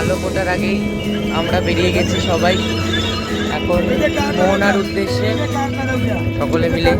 আলো ফোটার আগেই আমরা বেরিয়ে গেছি সবাই। এখন মোহনার উদ্দেশ্যে সকলে মিলে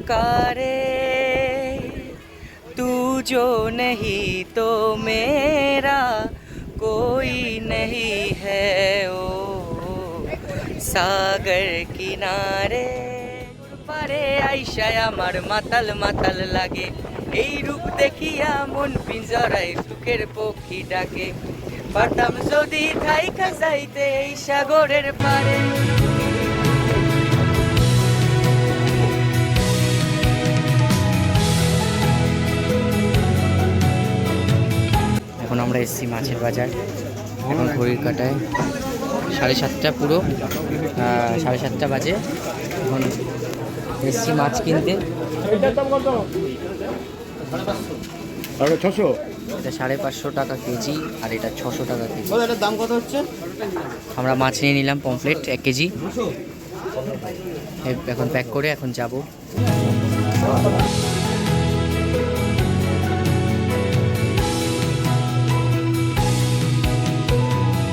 पुकारे तू जो नहीं तो मेरा कोई नहीं है ओ সাগর কিনারে পারে আইসায় আমার মাতাল মাতাল লাগে এই রূপ দেখিয়া মন পিঞ্জরায় সুখের পক্ষী ডাকে পারতাম যদি থাইকা যাইতে এই সাগরের পারে আমরা এসছি মাছের বাজার। এখন ঘড়ির কাটায় সাড়ে সাতটা পুরো সাড়ে সাতটা বাজে। এখন এসছি মাছ কিনতে। ছশো। এটা সাড়ে পাঁচশো টাকা কেজি আর এটা ছশো টাকা কেজি। এটার দাম কত হচ্ছে? আমরা মাছ নিয়ে নিলাম পমফ্লেট এক কেজি। এখন প্যাক করে এখন যাব।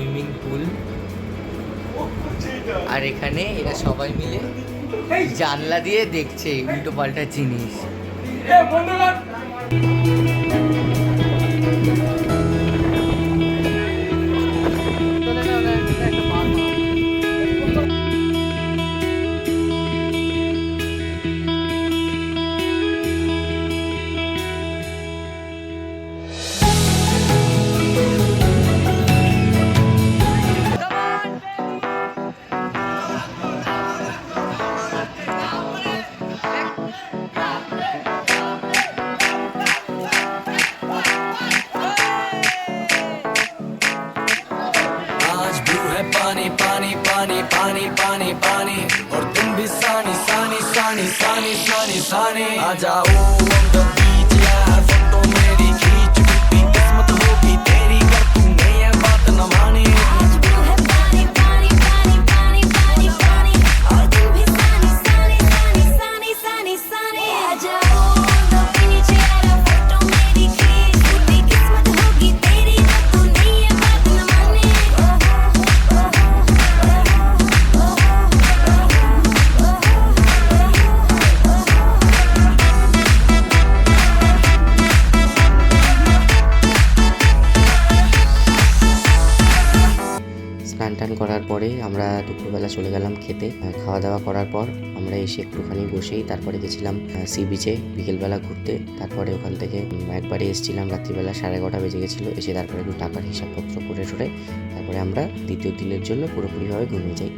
Swimming pool. আর এখানে এরা সবাই মিলে জানলা দিয়ে দেখছে উল্টো পাল্টা জিনিস। पानी पानी पानी पानी पानी पानी। और तुम भी सानी सानी सानी सानी सानी सानी। आ जाओ করার পরে আমরা দুপুরবেলা চলে গেলাম খেতে। খাওয়া দাওয়া করার পর আমরা এসে একটুখানি বসেই তারপরে গেছিলাম সি বিচে বিকেলবেলা ঘুরতে। তারপরে ওখান থেকে একবারে এসেছিলাম, রাত্রিবেলা সাড়ে এগারোটা বেজে গেছিল। এসে তারপরে একটু টাকার হিসাবপত্র করে টরে তারপরে আমরা দ্বিতীয় দিনের জন্য পুরোপুরিভাবে ঘুমিয়ে যাই।